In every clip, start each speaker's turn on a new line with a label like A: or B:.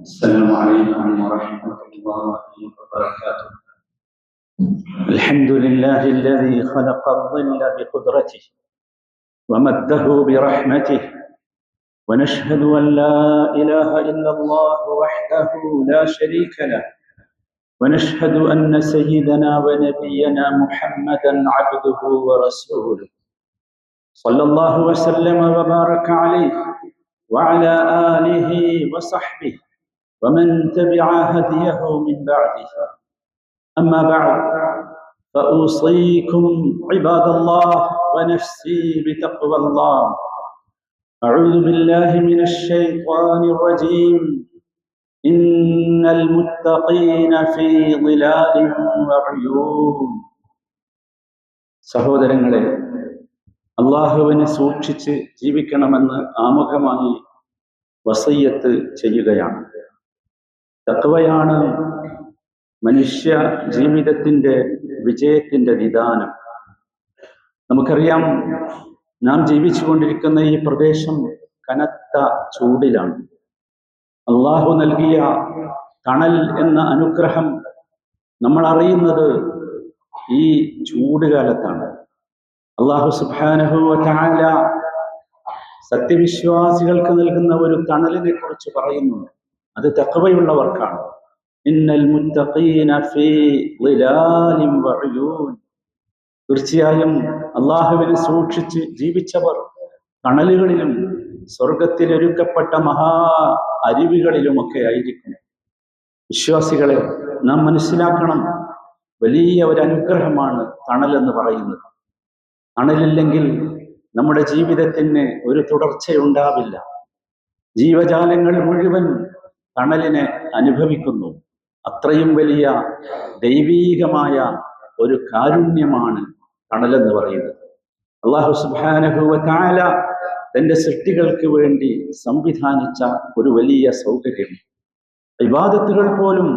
A: السلام عليكم ورحمة الله وبركاته. الحمد لله الذي خلق الظل بقدرته ومده برحمته ونشهد أن لا إله إلا الله وحده لا شريك له ونشهد أن سيدنا ونبينا محمدا عبده ورسوله. صلى الله وسلم وبارك عليه وعلى آله وصحبه. ومن تبع هديه من بعده أما بعد فأوصيكم عباد الله ونفسي بتقوى الله أعوذ بالله من الشيطان الرجيم إن المتقين في ظلال وعيون സഹോദരങ്ങളെ അള്ളാഹുവിനെ സൂക്ഷിച്ച് ജീവിക്കണമെന്ന് ആമുഖമായി വസയ്യത്ത് ചെയ്യുകയാണ് തത്വയാണ് മനുഷ്യ ജീവിതത്തിന്റെ വിജയത്തിന്റെ നിദാനം. നമുക്കറിയാം നാം ജീവിച്ചുകൊണ്ടിരിക്കുന്ന ഈ പ്രദേശം കനത്ത ചൂടിലാണ്. അള്ളാഹു നൽകിയ തണൽ എന്ന അനുഗ്രഹം നമ്മൾ അറിയുന്നത് ഈ ചൂടുകാലത്താണ് അള്ളാഹു സുബാനഹുവ സത്യവിശ്വാസികൾക്ക് നൽകുന്ന ഒരു തണലിനെ കുറിച്ച് പറയുന്നുണ്ട്. അത് തക്കവയുള്ളവർക്കാണ് തീർച്ചയായും അള്ളാഹുവിനെ സൂക്ഷിച്ച് ജീവിച്ചവർ കണലുകളിലും സ്വർഗത്തിൽ ഒരുക്കപ്പെട്ട മഹാ അരുവികളിലുമൊക്കെ ആയിരിക്കും. വിശ്വാസികളെ നാം മനസ്സിലാക്കണം. വലിയ ഒരു അനുഗ്രഹമാണ് തണൽ എന്ന് പറയുന്നത്. തണലില്ലെങ്കിൽ നമ്മുടെ ജീവിതത്തിന് ഒരു തുടർച്ചയുണ്ടാവില്ല. ജീവജാലങ്ങൾ മുഴുവൻ തണലിനെ അനുഭവിക്കുന്നു. അത്രയും വലിയ ദൈവീകമായ ഒരു കാരുണ്യമാണ് തണലെന്ന് പറയുന്നത്. അള്ളാഹു സുബാനഹുവ താല തന്റെ സൃഷ്ടികൾക്ക് വേണ്ടി സംവിധാനിച്ച ഒരു വലിയ സൗകര്യം. വിവാദത്തുകൾ പോലും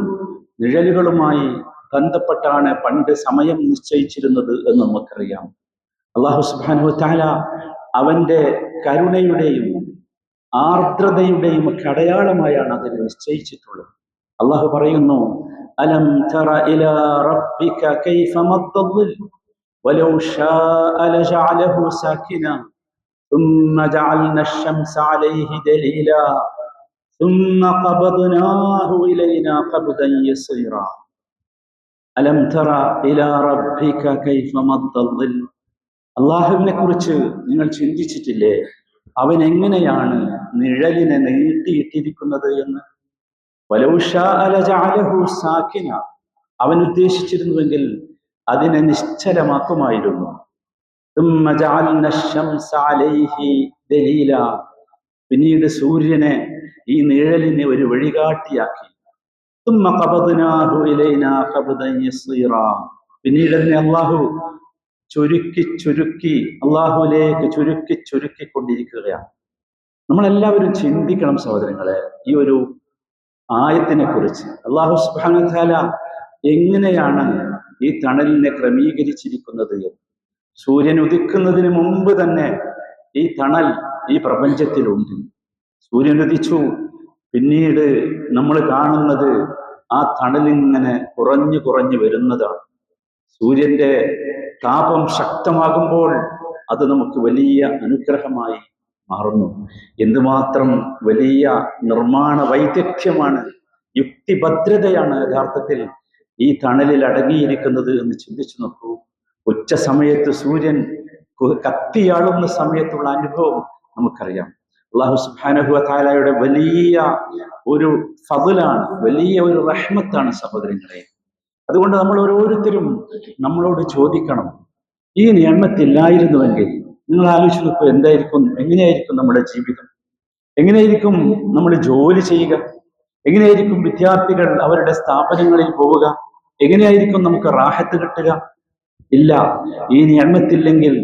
A: നിഴലുകളുമായി ബന്ധപ്പെട്ടാണ് പണ്ട് സമയം നിശ്ചയിച്ചിരുന്നത് എന്ന് നമുക്കറിയാം. അള്ളാഹു സുബാനു അവന്റെ കരുണയുടെയും ആർദ്രതയുടെയും ഒക്കെ അടയാളമായാണ് അതിനെ നിശ്ചയിച്ചിട്ടുള്ളത് അള്ളാഹു പറയുന്നു അലം തറ ഇല റബ്ബിക കൈഫ മദ്ദൽ ولو شاء لجعله ساكنا ثم جعلنا الشمس عليه دليلا ثم قبضناه إلينا قبضا يسيرا ألم تر إلى ربك كيف مد الظل അള്ളാഹുവിനെ കുറിച്ച് നിങ്ങൾ ചിന്തിച്ചിട്ടില്ലേ അവൻ എങ്ങനെയാണ് നിഴലിനെ നീട്ടിയിട്ടിരിക്കുന്നത് എന്ന്? സാക്കിന. അവൻ ഉദ്ദേശിച്ചിരുന്നുവെങ്കിൽ അതിനെ നിശ്ചലമാക്കുമായിരുന്നു. പിന്നീട് സൂര്യനെ ഈ നിഴലിനെ ഒരു വഴികാട്ടിയാക്കി. പിന്നീട് അള്ളാഹു ചുരുക്കി ചുരുക്കി അള്ളാഹുലേക്ക് ചുരുക്കി ചുരുക്കി കൊണ്ടിരിക്കുകയാണ് നമ്മളെല്ലാവരും ചിന്തിക്കണം സഹോദരങ്ങളെ ഈ ഒരു ആയത്തിനെ കുറിച്ച് അള്ളാഹു സുബാന എങ്ങനെയാണ് ഈ തണലിനെ ക്രമീകരിച്ചിരിക്കുന്നത് എന്ന്. സൂര്യൻ ഉദിക്കുന്നതിന് മുമ്പ് തന്നെ ഈ തണൽ ഈ പ്രപഞ്ചത്തിലുണ്ട്. സൂര്യൻ ഉദിച്ചു പിന്നീട് നമ്മൾ കാണുന്നത് ആ തണലിങ്ങനെ കുറഞ്ഞു കുറഞ്ഞു വരുന്നതാണ്. സൂര്യന്റെ താപം ശക്തമാകുമ്പോൾ അത് നമുക്ക് വലിയ അനുഗ്രഹമായി മാറുന്നു. എന്തുമാത്രം വലിയ നിർമ്മാണ വൈദഗ്ധ്യമാണ് യുക്തിഭദ്രതയാണ് യഥാർത്ഥത്തിൽ ഈ തണലിൽ അടങ്ങിയിരിക്കുന്നത് എന്ന് ചിന്തിച്ചു നോക്കൂ. ഉച്ച സമയത്ത് സൂര്യൻ കത്തിയാളുന്ന സമയത്തുള്ള അനുഭവം നമുക്കറിയാം. അള്ളാഹു സുബാനഹു താലയുടെ വലിയ ഒരു ഫതിലാണ് വലിയ ഒരു റഹ്മത്താണ് സഹോദരങ്ങളെ. അതുകൊണ്ട് നമ്മൾ ഓരോരുത്തരും നമ്മളോട് ചോദിക്കണം ഈ നിയമത്തില്ലായിരുന്നുവെങ്കിൽ നിങ്ങൾ ആലോചിച്ച് നോക്കൂ എന്തായിരിക്കും? എങ്ങനെയായിരിക്കും നമ്മുടെ ജീവിതം? എങ്ങനെയായിരിക്കും നമ്മൾ ജോലി ചെയ്യുക? എങ്ങനെയായിരിക്കും വിദ്യാർത്ഥികൾ അവരുടെ സ്ഥാപനങ്ങളിൽ പോവുക? എങ്ങനെയായിരിക്കും നമുക്ക് റാഹത്ത് കിട്ടുക? ഇല്ല ഈ നിയമത്തില്ലെങ്കിൽ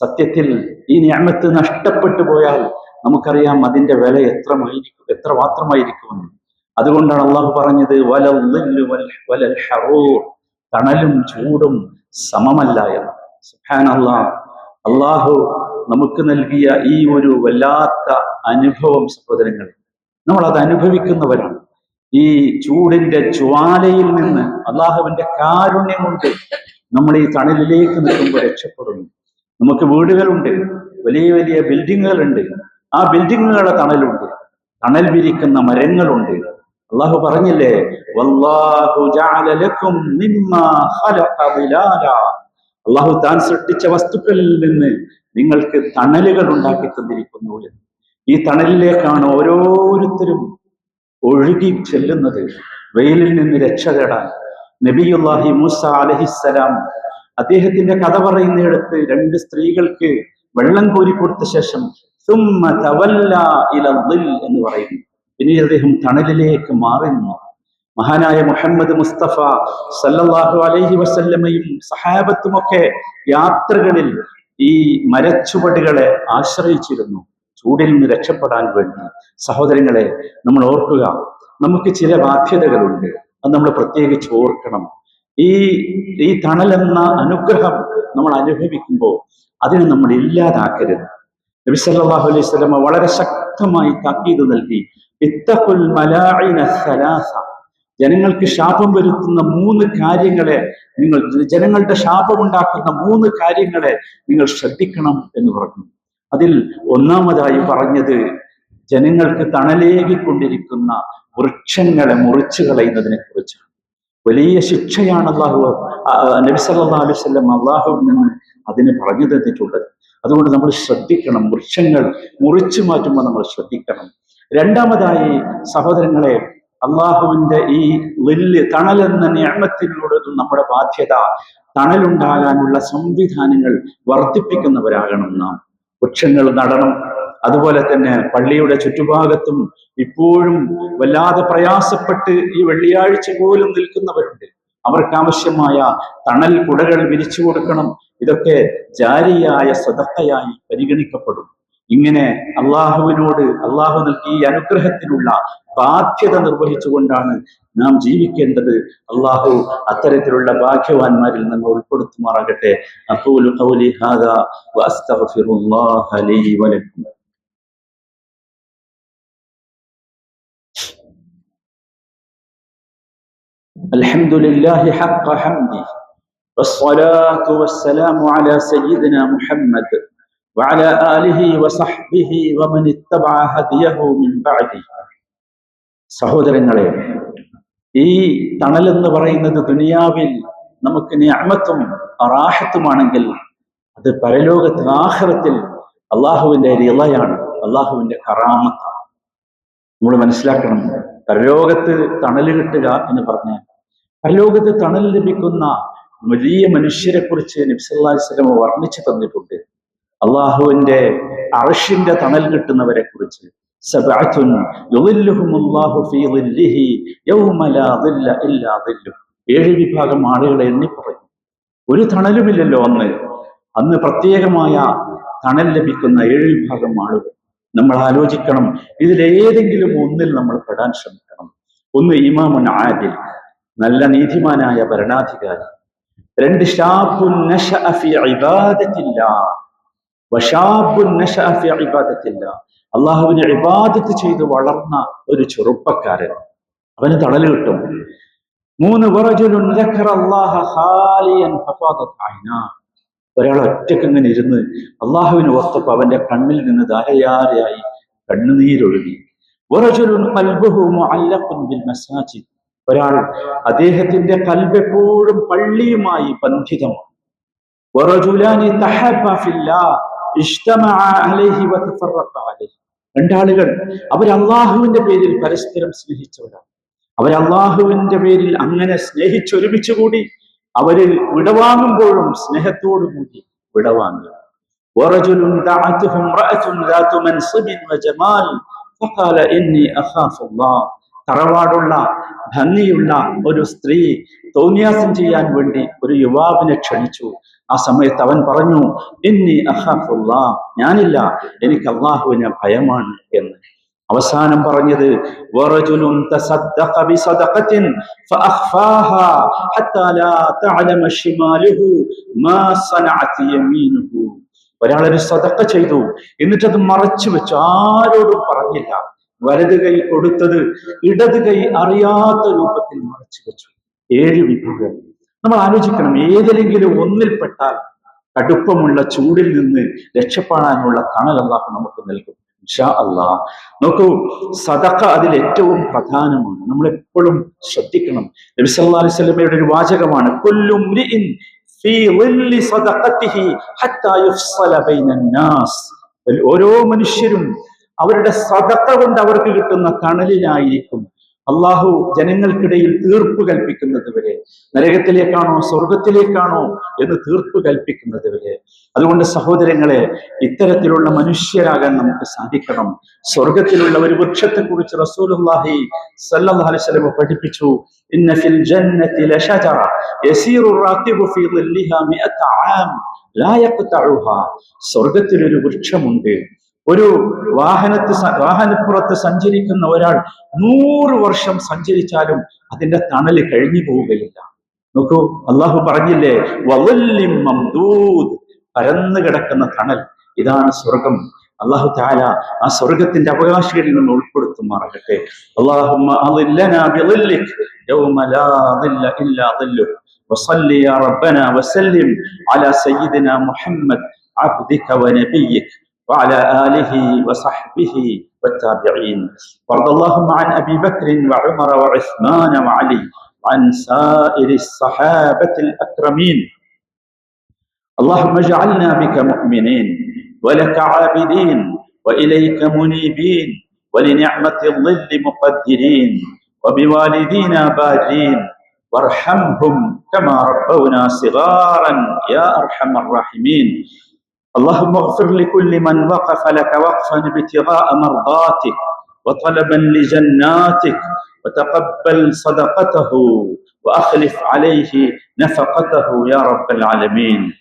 A: സത്യത്തിൽ ഈ നിയമത്ത് നഷ്ടപ്പെട്ടു പോയാൽ നമുക്കറിയാം അതിന്റെ വില എത്രമായിരിക്കും എത്ര മാത്രമായിരിക്കുമെന്ന്. അതുകൊണ്ടാണ് അള്ളാഹു പറഞ്ഞത് തണലും ചൂടും സമമല്ല എന്ന്. സുഹാൻ അള്ളാഹ് നമുക്ക് നൽകിയ ഈ ഒരു വല്ലാത്ത അനുഭവം സഹോദരങ്ങൾ നമ്മൾ അത് അനുഭവിക്കുന്നവരാണ്. ഈ ചൂടിന്റെ ജ്വാലയിൽ നിന്ന് അള്ളാഹുവിന്റെ കാരുണ്യം കൊണ്ട് നമ്മൾ ഈ തണലിലേക്ക് നിൽക്കുമ്പോൾ രക്ഷപ്പെടുന്നു. നമുക്ക് വീടുകളുണ്ട് വലിയ വലിയ ബിൽഡിങ്ങുകളുണ്ട്. ആ ബിൽഡിങ്ങുകളുടെ തണലുണ്ട്. തണൽ വിരിക്കുന്ന മരങ്ങളുണ്ട്. അള്ളാഹു പറഞ്ഞില്ലേ അള്ളാഹു താൻ സൃഷ്ടിച്ച വസ്തുക്കളിൽ നിന്ന് നിങ്ങൾക്ക് തണലുകൾ ഉണ്ടാക്കി തന്നിരിക്കുന്നു എന്ന്. ഈ തണലിലേക്കാണ് ഓരോരുത്തരും ഒഴുകി ചെല്ലുന്നത് വെയിലിൽ നിന്ന് രക്ഷ തേടാൻ. നബിയുല്ലാഹി മൂസ അലഹിസ്സലാം അദ്ദേഹത്തിന്റെ കഥ പറയുന്നിടത്ത് രണ്ട് സ്ത്രീകൾക്ക് വെള്ളം കോരി കൊടുത്ത ശേഷം എന്ന് പറയുന്നു. പിന്നീട് അദ്ദേഹം തണലിലേക്ക് മാറി നിന്നു മഹാനായ മുഹമ്മദ് മുസ്തഫ സല്ലല്ലാഹു അലൈഹി വസല്ലമയും സഹാബത്തുമൊക്കെ യാത്രകളിൽ ഈ മരച്ചുവടുകളെ ആശ്രയിച്ചിരുന്നു. ചൂടിൽ നിന്ന് രക്ഷപ്പെടാൻ വേണ്ടി. സഹോദരങ്ങളെ നമ്മൾ ഓർക്കുക നമുക്ക് ചില ബാധ്യതകളുണ്ട്. അത് നമ്മൾ പ്രത്യേകിച്ച് ഓർക്കണം. ഈ ഈ തണലെന്ന അനുഗ്രഹം നമ്മൾ അനുഭവിക്കുമ്പോൾ അതിനെ നമ്മൾ ഇല്ലാതാക്കരുത്. നബി സല്ലല്ലാഹു അലൈഹി സ്വലമ വളരെ ശക്തമായി താക്കീത് നൽകി. ഇത്തഖുൽ മലാഇന സലാസ. ജനങ്ങൾക്ക് ശാപം വരുത്തുന്ന മൂന്ന് കാര്യങ്ങളെ നിങ്ങൾ ജനങ്ങളുടെ ശാപം ഉണ്ടാക്കുന്ന മൂന്ന് കാര്യങ്ങളെ നിങ്ങൾ ശ്രദ്ധിക്കണം എന്ന് പറഞ്ഞു. അതിൽ ഒന്നാമതായി പറഞ്ഞത് ജനങ്ങൾക്ക് തണലേകിക്കൊണ്ടിരിക്കുന്ന വൃക്ഷങ്ങളെ മുറിച്ചു കളയുന്നതിനെ കുറിച്ചാണ്. വലിയ ശിക്ഷയാണ് അള്ളാഹു അലൈഹി വസല്ലം അള്ളാഹുവിൽ നിന്ന് അതിന് പറഞ്ഞു തന്നിട്ടുള്ളത് അതുകൊണ്ട് നമ്മൾ ശ്രദ്ധിക്കണം വൃക്ഷങ്ങൾ മുറിച്ചു മാറ്റുമ്പോൾ നമ്മൾ ശ്രദ്ധിക്കണം. രണ്ടാമതായി സഹോദരങ്ങളെ അള്ളാഹുവിന്റെ ഈ വലിയ തണൽ എന്ന ഞാമത്തിനോട് നമ്മുടെ ബാധ്യത തണലുണ്ടാകാനുള്ള സംവിധാനങ്ങൾ വർദ്ധിപ്പിക്കുന്നവരാകണം നാം. വൃക്ഷങ്ങൾ നടണം. അതുപോലെ തന്നെ പള്ളിയുടെ ചുറ്റുഭാഗത്തും ഇപ്പോഴും വല്ലാതെ പ്രയാസപ്പെട്ട് ഈ വെള്ളിയാഴ്ച പോലും നിൽക്കുന്നവരുണ്ട്. അവർക്ക് ആവശ്യമായ തണൽ കുടകൾ വിരിച്ചു കൊടുക്കണം. ഇതൊക്കെ ജാരിയായ സ്വതക്കയായി പരിഗണിക്കപ്പെടും. ഇങ്ങനെ അള്ളാഹുവിനോട് അള്ളാഹു നൽകിയ ഈ അനുഗ്രഹത്തിനുള്ള ബാധ്യത നിർവഹിച്ചുകൊണ്ടാണ് നാം ജീവിക്കേണ്ടത് അള്ളാഹു അത്തരത്തിലുള്ള ഭാഗ്യവാന്മാരിൽ നമ്മൾ ഉൾപ്പെടുത്തുമാറാകട്ടെ അഖൂലു ഖൗലി ഹാദാ വഅസ്തഗ്ഫിറുല്ലാഹ ലീ വലക്കും الحمد لله حق حمده والصلاة والسلام على سيدنا محمد وعلى آله وصحبه ومن اتبع هديه من بعده സഹോദരങ്ങളെ ഈ തണൽ എന്ന് പറയുന്നത് ദുനിയാവിൽ നമുക്ക് ഞാമത്തും റാഹത്തുമാണെങ്കിൽ അത് പരലോകത്ത് ആഹ്റത്തിൽ അള്ളാഹുവിന്റെ റിളയാണ് അള്ളാഹുവിന്റെ കറാമത്താണ് നമ്മൾ മനസ്സിലാക്കണം പരലോകത്ത് തണൽ കിട്ടുക എന്ന് പറഞ്ഞാൽ പരലോകത്ത് തണൽ ലഭിക്കുന്ന വലിയ മനുഷ്യരെ കുറിച്ച് നബ്സല്ലാസ്ലം വർണ്ണിച്ചു തന്നിട്ടുണ്ട് അള്ളാഹുവിന്റെ അർഷിന്റെ തണൽ കിട്ടുന്നവരെ കുറിച്ച്. ഏഴ് വിഭാഗം ആളുകളെ എണ്ണി പറയും ഒരു തണലുമില്ലല്ലോ അന്ന്. അന്ന് പ്രത്യേകമായ തണൽ ലഭിക്കുന്ന ഏഴ് വിഭാഗം ആളുകൾ. നമ്മൾ ആലോചിക്കണം ഇതിലേതെങ്കിലും ഒന്നിൽ നമ്മൾ പെടാൻ ശ്രമിക്കണം. ഒന്ന് ഇമാമുൻ ആദിൽ നല്ല നീതിമാനായ ഭരണാധികാരി. രണ്ട് അള്ളാഹുവിനെ ഇബാദത്ത് ചെയ്ത് വളർന്ന ഒരു ചെറുപ്പക്കാരൻ. അവന് തണൽ കിട്ടും. മൂന്ന് ഒരാൾ ഒറ്റയ്ക്ക് ഇങ്ങനെ ഇരുന്ന് അള്ളാഹുവിന് ഓർത്തപ്പോ അവന്റെ കണ്ണിൽ നിന്ന് ധാരയാരയായി കണ്ണുനീരൊഴുകി. ഒരാൾ അദ്ദേഹത്തിന്റെ കൽബെപ്പോഴും പള്ളിയുമായി ബന്ധിതമാണ്. രണ്ടാളുകൾ അവരല്ലാഹുവിന്റെ പേരിൽ പരസ്പരം സ്നേഹിച്ചവരാണ്. അവരല്ലാഹുവിന്റെ പേരിൽ അങ്ങനെ സ്നേഹിച്ചൊരുമിച്ചുകൂടി അവരിൽ വിടവാങ്ങുമ്പോഴും സ്നേഹത്തോടുകൂടി വിടവാങ്ങി. തറവാടുള്ള ഭംഗിയുള്ള ഒരു സ്ത്രീ തോന്നിയാസം ചെയ്യാൻ വേണ്ടി ഒരു യുവാവിനെ ക്ഷണിച്ചു. ആ സമയത്ത് അവൻ പറഞ്ഞു ഇന്നി അഹാഫുല്ലാ ഞാനില്ല എനിക്ക് അള്ളാഹുവിനെ ഭയമാണ് എന്ന്. അവസാനം പറഞ്ഞത് ഒരാളൊരു സതക്ക ചെയ്തു. എന്നിട്ടത് മറച്ചു വെച്ചു. ആരോടും പറഞ്ഞില്ല. വലത് കൈ കൊടുത്തത് ഇടത് കൈ അറിയാത്ത രൂപത്തിൽ മറച്ചു വെച്ചു. ഏഴ് വിഭവങ്ങൾ. നമ്മൾ ആലോചിക്കണം ഏതെങ്കിലും ഒന്നിൽപ്പെട്ടാൽ കടുപ്പമുള്ള ചൂടിൽ നിന്ന് രക്ഷപ്പെടാനുള്ള തണൽ അള്ളാഹു നമുക്ക് നൽകും. ഇൻഷാ അള്ളാ. നോക്കൂ സദക്ക അതിൽ ഏറ്റവും പ്രധാനമാണ്. നമ്മൾ എപ്പോഴും ശ്രദ്ധിക്കണം. നബി സല്ലല്ലാഹു അലൈഹി വസല്ലമയുടെ ഒരു വാചകമാണ് ഓരോ മനുഷ്യരും അവരുടെ സദക്ക കൊണ്ട് അവർക്ക് കിട്ടുന്ന തണലിലായിരിക്കും അള്ളാഹു ജനങ്ങൾക്കിടയിൽ തീർപ്പ് കൽപ്പിക്കുന്നത് വരെ നരകത്തിലേക്കാണോ സ്വർഗത്തിലേക്കാണോ എന്ന് തീർപ്പ് കൽപ്പിക്കുന്നത് വരെ അതുകൊണ്ട് സഹോദരങ്ങളെ ഇത്തരത്തിലുള്ള മനുഷ്യരാകാൻ നമുക്ക് സാധിക്കണം. സ്വർഗത്തിലുള്ള ഒരു വൃക്ഷത്തെ കുറിച്ച് സല്ലല്ലാഹു അലൈഹി വസല്ലം പഠിപ്പിച്ചു. ഇന്ന ഫിൽ ജന്നതി യസീറു ഫീ ആം ലാ യഖ്തഉഹാ ഒരു വൃക്ഷമുണ്ട്. ഒരു വാഹനത്ത് സ- വാഹനപ്പുറത്ത് സഞ്ചരിക്കുന്ന ഒരാൾ നൂറ് വർഷം സഞ്ചരിച്ചാലും അതിന്റെ തണല് കഴിഞ്ഞു പോവുകയില്ല നോക്കൂ അള്ളാഹു പറഞ്ഞില്ലേ വവല്ലിം മംദൂദ് പരന്നു കിടക്കുന്ന തണൽ ഇതാണ് സ്വർഗം അള്ളാഹു താല ആ സ്വർഗത്തിന്റെ അവകാശികളിൽ നിന്ന് ഉൾപ്പെടുത്തുമാറാകട്ടെ اللهم أظلنا بظلك يوم لا ظل إلا ظلك وصل يا ربنا وسلم على سيدنا محمد عبدك ونبيك وعلى آله وصحبه والتابعين. وارض اللهم عن أبي بكر وعمر وعثمان وعلي عن سائر الصحابة الأكرمين. اللهم اجعلنا بك مؤمنين ولك عابدين وإليك منيبين ولنعمة الظل مقدرين وبوالدينا بارين. وارحمهم كما ربونا صغارا يا أرحم الراحمين. اللهم اغفر لكل من وقف لك وقفا ابتغاء مرضاتك وطلبا لجناتك وتقبل صدقته وأخلف عليه نفقته يا رب العالمين.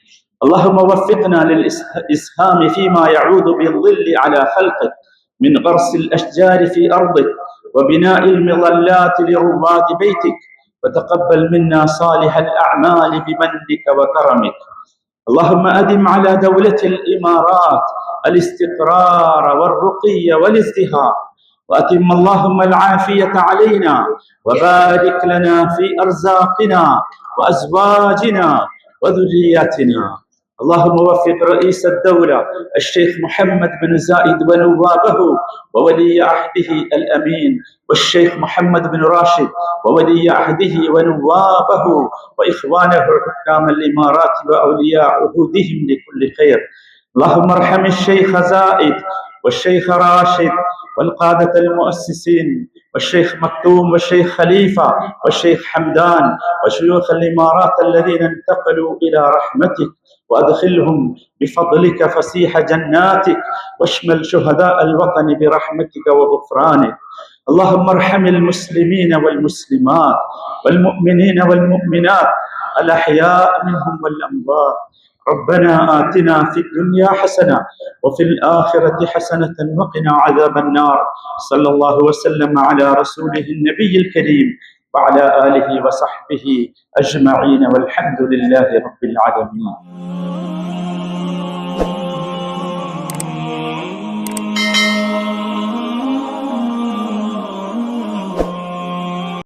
A: اللهم وفقنا للإسهام فيما يعود بالظل على خلقك من غرس الأشجار في أرضك وبناء المظلات لرواد بيتك وتقبل منا صالح الأعمال بمنك وكرمك. اللهم أدم على دولة الإمارات الاستقرار والرقي والازدهار وأتم اللهم العافية علينا وبارك لنا في أرزاقنا وأزواجنا وذرياتنا. اللهم وفق رئيس الدولة الشيخ محمد بن زايد ونوابه وولي عهده الأمين والشيخ محمد بن راشد وولي عهده ونوابه وإخوانه حكام الإمارات وأولياء عهودهم لكل خير. اللهم ارحم الشيخ زائد والشيخ راشد والقادة المؤسسين والشيخ مكتوم والشيخ خليفة والشيخ حمدان وشيوخ الإمارات الذين انتقلوا إلى رحمتك وأدخلهم بفضلك فسيح جناتك واشمل شهداء الوطن برحمتك وغفرانك. اللهم ارحم المسلمين والمسلمات والمؤمنين والمؤمنات الأحياء منهم والأموات. ربنا آتنا في الدنيا حسنة وفي الآخرة حسنة وقنا عذاب النار. صلى الله وسلم على رسوله النبي الكريم وعلى آله وصحبه أجمعين والحمد لله رب العالمين.